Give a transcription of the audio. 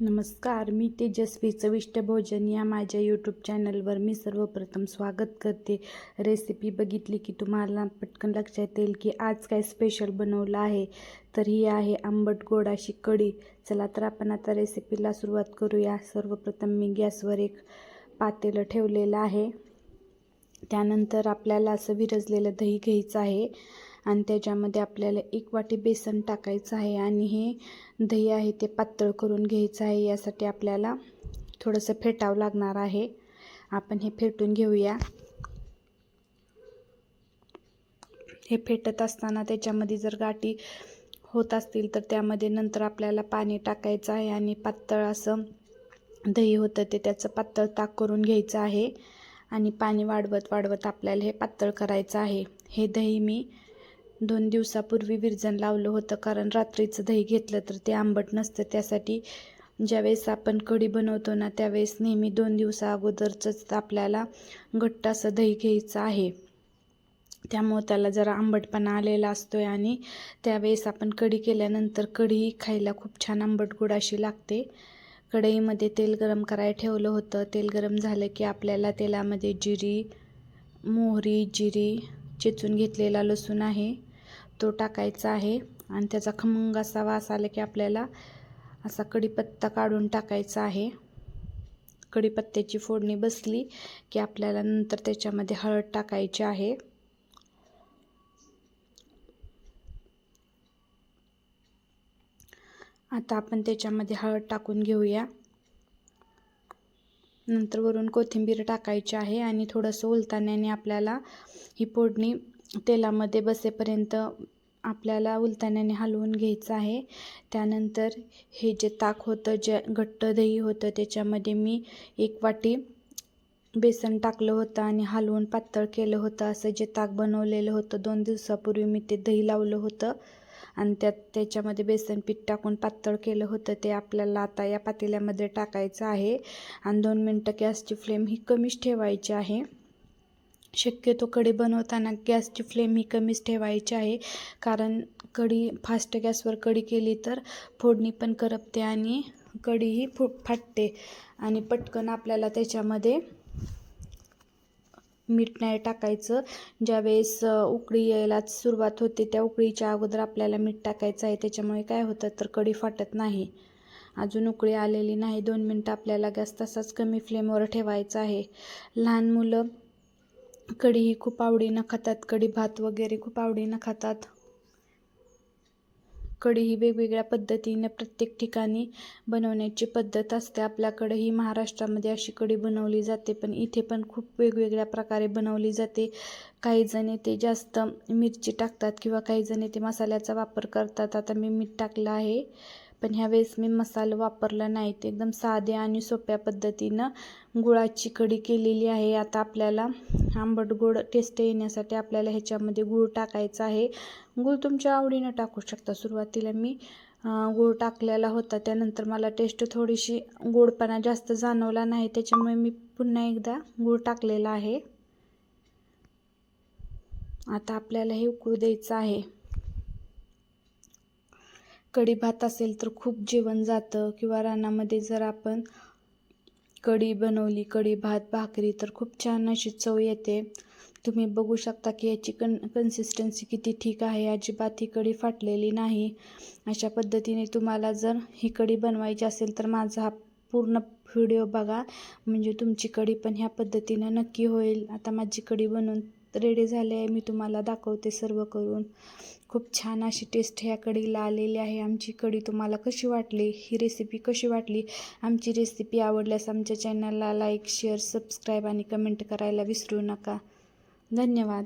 नमस्कार मी तेजस्वी चविष्ट भोजन या माझ्या यूट्यूब चॅनलवर मी सर्वप्रथम स्वागत करते. रेसिपी बघितली की तुम्हाला पटकन लक्षात येईल की आज काय स्पेशल बनवलं आहे. तर ही आहे आंबट गोड अशी कढी. चला तर आपण आता रेसिपीला सुरुवात करूया. सर्वप्रथम मी गॅसवर एक पातेलं ठेवलेलं आहे. त्यानंतर आपल्याला असं विरजलेलं दही घ्यायचं आहे. आणि त्याच्यामध्ये आपल्याला एक वाटी बेसन टाकायचं आहे आणि हे दही आहे ते पातळ करून घ्यायचं आहे. यासाठी आपल्याला थोडंसं फेटावं लागणार आहे. आपण हे फेटून घेऊया. हे फेटत असताना त्याच्यामध्ये जर गाठी होत असतील तर त्यामध्ये नंतर आपल्याला पाणी टाकायचं आहे आणि पातळ असं दही होतं ते त्याचं पातळ ताक करून घ्यायचं आहे. आणि पाणी वाढवत वाढवत आपल्याला हे पातळ करायचं आहे. हे दही मी दोन दिवसापूर्वी विरजण लावलं होतं. कारण रात्रीचं दही घेतलं तर ते आंबट नसतं. त्यासाठी ज्यावेळेस आपण कढी बनवतो ना त्यावेळेस नेहमी दोन दिवसा अगोदरचंच आपल्याला घट्ट असं दही घ्यायचं आहे. त्यामुळं त्याला जरा आंबटपणा आलेला असतो आहे आणि त्यावेळेस आपण कढी केल्यानंतर कढी खायला खूप छान आंबट गोड अशी लागते. कढईमध्ये तेल गरम करायला ठेवलं होतं. तेल गरम झालं की आपल्याला तेलामध्ये जिरी मोहरी जिरी चेचून घेतलेला लसूण आहे. तो टाकायचा आहे. आणि त्याचा खमंग असा वास आला की आपल्याला असा कढीपत्ता काढून टाकायचा आहे. कढीपत्त्याची फोडणी बसली की आपल्याला नंतर त्याच्यामध्ये हळद टाकायची आहे. आता आपण त्याच्यामध्ये हळद टाकून घेऊया. नंतर वरून कोथिंबीर टाकायची आहे आणि थोडंसं उलताण्याने आपल्याला ही फोडणी तेलामध्ये बसेपर्यंत आपल्याला उलताण्याने हलवून घ्यायचं आहे. त्यानंतर हे जे ताक होतं जे घट्ट दही होतं त्याच्यामध्ये मी एक वाटी बेसन टाकलं होतं आणि हलवून पातळ केलं होतं. असं जे ताक बनवलेलं होतं दोन दिवसापूर्वी मी ते दही लावलं होतं आणि त्यात त्याच्यामध्ये बेसन पीठ टाकून पातळ केलं होतं. ते आपल्याला आता या पातेल्यामध्ये टाकायचं आहे. आणि दोन मिनटं गॅसची फ्लेम ही कमीच ठेवायची आहे. शक्यतो कढी बनवताना गॅसची फ्लेम ही कमीच ठेवायची आहे. कारण कढी फास्ट गॅसवर कढी केली तर फोडणी पण करपते आणि कढीही फु फाटते. आणि पटकन आपल्याला त्याच्यामध्ये मीठ नाही टाकायचं. ज्यावेळेस उकळी यायला सुरुवात होते त्या उकळीच्या अगोदर आपल्याला मीठ टाकायचं आहे. त्याच्यामुळे काय होतं तर कढी फाटत नाही. अजून उकळी आलेली नाही. दोन मिनटं आपल्याला गॅस तसाच कमी फ्लेमवर ठेवायचा आहे. लहान मुलं कढीही खूप आवडीनं खातात. कढी भात वगैरे खूप आवडीनं खातात. कढी ही वेगवेगळ्या पद्धतीने प्रत्येक ठिकाणी बनवण्याची पद्धत असते. आपल्याकडे ही महाराष्ट्रामध्ये अशी कढी बनवली जाते पण इथे पण खूप वेगवेगळ्या प्रकारे बनवली जाते. काही जण ते जास्त मिरची टाकतात किंवा काही जण ते मसाल्याचा वापर करतात. आता मी मीठ टाकलं आहे. पण ह्यावेळेस मी मसाला वापरला नाही. ते एकदम साधे आणि सोप्या पद्धतीनं गुळाची कढी केलेली आहे. आता आपल्याला आंबट गोड टेस्ट येण्यासाठी आपल्याला ह्याच्यामध्ये गूळ टाकायचा आहे. गूळ तुमच्या आवडीनं टाकू शकता. सुरुवातीला मी गूळ टाकलेला होता. त्यानंतर मला टेस्ट थोडीशी गोडपणा जास्त जाणवला नाही. त्याच्यामुळे मी पुन्हा एकदा गूळ टाकलेला आहे. आता आपल्याला हे उकळू द्यायचं आहे. कढी भात असेल तर खूप जेवण जातं. किंवा रानामध्ये जर आपण कढी बनवली कढी भात भाकरी तर खूप छान अशी चव येते. तुम्ही बघू शकता की याची कन कन्सिस्टन्सी किती ठीक आहे. अजिबात ही कढी फाटलेली नाही. अशा पद्धतीने तुम्हाला जर ही कढी बनवायची असेल तर माझा हा पूर्ण व्हिडिओ बघा. म्हणजे तुमची कढी पण ह्या पद्धतीनं नक्की होईल. आता माझी कढी बनवून रेडी झाले आहे. मी तुम्हाला दाखवते सर्व करून. खूप छान अशी टेस्ट ह्या कढीला आलेली आहे. आमची कढी तुम्हाला कशी वाटली? ही रेसिपी कशी वाटली? आमची रेसिपी आवडल्यास आमच्या चॅनलला लाईक शेअर सबस्क्राईब आणि कमेंट करायला विसरू नका. धन्यवाद.